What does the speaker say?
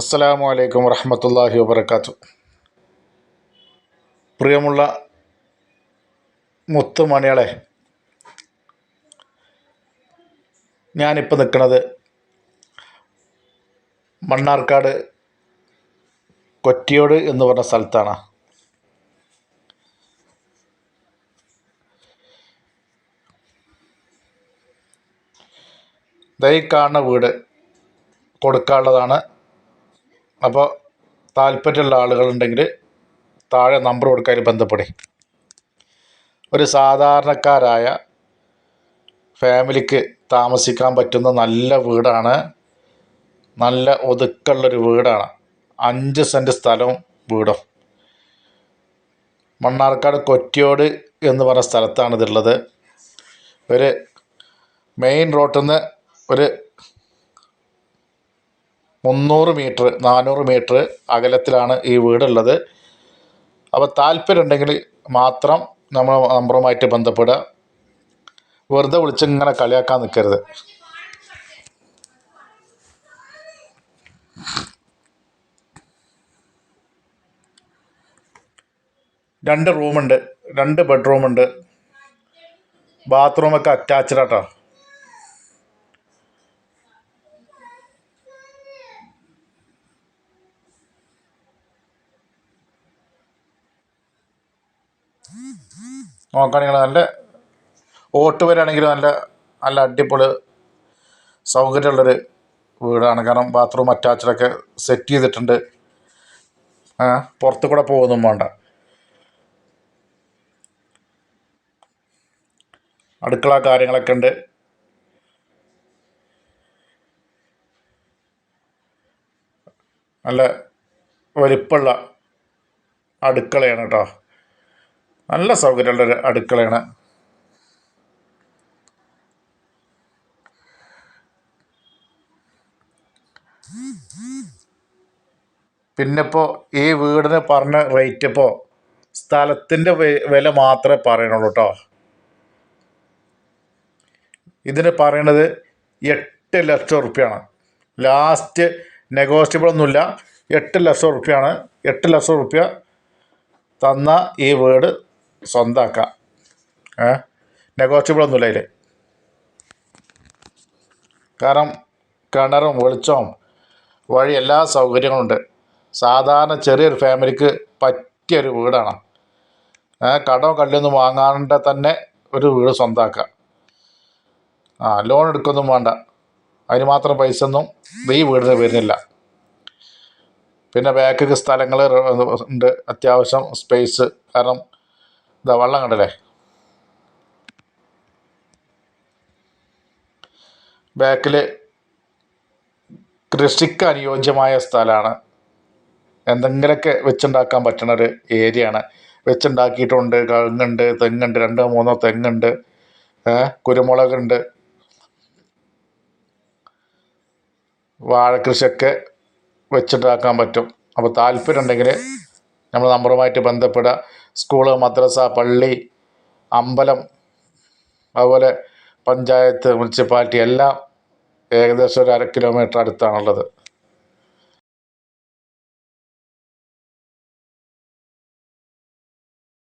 അസ്സലാമു അലൈക്കും വറഹമത്തല്ലാഹി വബർക്കാത്തു പ്രിയമുള്ള മുത്തുമണികളെ ഞാനിപ്പോൾ നിൽക്കുന്നത് മണ്ണാർക്കാട് കൊറ്റിയോട് എന്ന് പറഞ്ഞ സ്ഥലത്താണ്. ദൈ കാണുന്ന വീട് കൊടുക്കാനുള്ളതാണ്. അപ്പോൾ താല്പര്യമുള്ള ആളുകളുണ്ടെങ്കിൽ താഴെ നമ്പർ കൊടുക്കാൻ ബന്ധപ്പെടേ ഒരു സാധാരണക്കാരായ ഫാമിലിക്ക് താമസിക്കാൻ പറ്റുന്ന നല്ല വീടാണ്. നല്ല ഒതുക്കുള്ളൊരു വീടാണ്. അഞ്ച് സെന്റ് സ്ഥലവും വീടും. മണ്ണാർക്കാട് കൊറ്റിയോട് എന്ന് പറഞ്ഞ സ്ഥലത്താണ് ഇതുള്ളത് ഒരു മെയിൻ റോട്ടിൽ നിന്ന് ഒരു മുന്നൂറ് മീറ്റർ നാനൂറ് മീറ്റർ അകലത്തിലാണ് ഈ വീടുള്ളത്. അപ്പോൾ താല്പര്യമുണ്ടെങ്കിൽ മാത്രം നമ്മൾ നമ്പറുമായിട്ട് ബന്ധപ്പെടുക. വെറുതെ വിളിച്ച് ഇങ്ങനെ കളിയാക്കാൻ നിൽക്കരുത്. രണ്ട് റൂമുണ്ട് രണ്ട് ബെഡ്റൂമുണ്ട്. ബാത്റൂമൊക്കെ അറ്റാച്ച്ഡ് ആട്ടോ. നോക്കുകയാണെങ്കിൽ നല്ല ഓട്ട് വരാണെങ്കിൽ നല്ല നല്ല അടിപൊളി സൗകര്യമുള്ളൊരു വീടാണ്. കാരണം ബാത്റൂം അറ്റാച്ചഡൊക്കെ സെറ്റ് ചെയ്തിട്ടുണ്ട്. പുറത്തു കൂടെ പോകുന്നും വേണ്ട. അടുക്കള കാര്യങ്ങളൊക്കെ ഉണ്ട്. നല്ല വലിപ്പമുള്ള അടുക്കളയാണ് കേട്ടോ. നല്ല സൗകര്യമുള്ള ഒരു അടുക്കളയാണ്. പിന്നെ ഇപ്പോൾ ഈ വീടിന് പറഞ്ഞ റേറ്റ് ഇപ്പോൾ സ്ഥലത്തിന്റെ വില മാത്രമേ പറയണുള്ളൂ കേട്ടോ ഇതിന് പറയണത് എട്ട് ലക്ഷം റുപ്യാണ്. ലാസ്റ്റ് നെഗോഷ്യബിൾ ഒന്നുമില്ല. എട്ട് ലക്ഷം റുപ്യാണ്. എട്ട് ലക്ഷം റുപ്യ തന്ന ഈ വീട് സ്വന്തമാക്കാം ഏ? നെഗോഷ്യബിൾ ഒന്നുമില്ല അതിൽ കാരണം കിണറും വെളിച്ചവും വഴി എല്ലാ സൗകര്യങ്ങളുണ്ട്. സാധാരണ ചെറിയൊരു ഫാമിലിക്ക് പറ്റിയൊരു വീടാണ്. കടവും കല്ലൊന്നും വാങ്ങാണ്ട് തന്നെ ഒരു വീട് സ്വന്തമാക്കുക ആ ലോൺ എടുക്കൊന്നും വേണ്ട. അതിന് മാത്രം പൈസ ഒന്നും ഈ വീടിന് വരുന്നില്ല. പിന്നെ ബാക്കിൽ സ്ഥലങ്ങൾ ഉണ്ട്. അത്യാവശ്യം സ്പേസ്. കാരണം ഇതാ വള്ളം കണ്ടല്ലേ? ബാക്കിൽ കൃഷിക്ക് അനുയോജ്യമായ സ്ഥലമാണ്. എന്തെങ്കിലുമൊക്കെ വെച്ചുണ്ടാക്കാൻ പറ്റുന്ന ഒരു ഏരിയയാണ് വെച്ചുണ്ടാക്കിയിട്ടുണ്ട് കഴുങ്ങുണ്ട് തെങ്ങുണ്ട് രണ്ടോ മൂന്നോ തെങ്ങുണ്ട് കുരുമുളകുണ്ട് വാഴക്കൃഷിയൊക്കെ വെച്ചുണ്ടാക്കാൻ പറ്റും. അപ്പോൾ താല്പര്യം ഉണ്ടെങ്കിൽ നമ്മൾ നമ്പറുമായിട്ട് ബന്ധപ്പെടുക. സ്കൂൾ മദ്രസ പള്ളി അമ്പലം അതുപോലെ പഞ്ചായത്ത് മുനിസിപ്പാലിറ്റി എല്ലാം ഏകദേശം ഒരു അര കിലോമീറ്റർ അടുത്താണുള്ളത്.